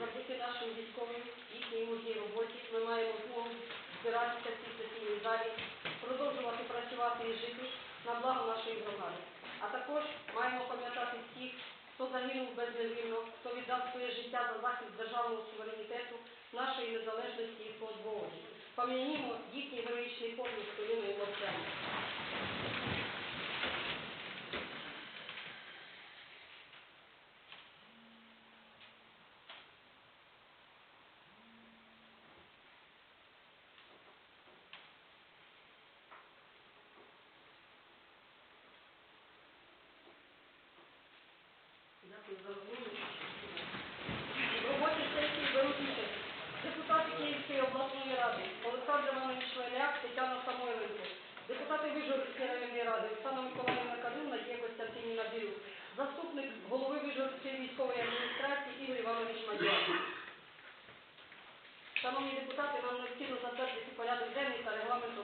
завдяки нашим військовим, їхній мужній роботі, ми маємо змогу збиратися в цій сесійній залі, продовжувати працювати і жити на благо нашої громади. А також маємо пам'ятати всіх, хто загинув безневинно, хто віддав своє життя за захист державного суверенітету, нашої незалежності і свободи. Пам'ятаємо їхній героїчний подвиг роботі сесії беруть депутати Київської обласної ради Олександр Іванович Швеляк, Самойленко, депутати Вижгородської районної ради Оксана Миколаївна Кадун, Надія Костянтинівна Бірюк, заступник голови Вижгородської військової адміністрації Ігор Іванович Мадяр. Шановні депутати, нам необхідно затвердити порядок денний та регламент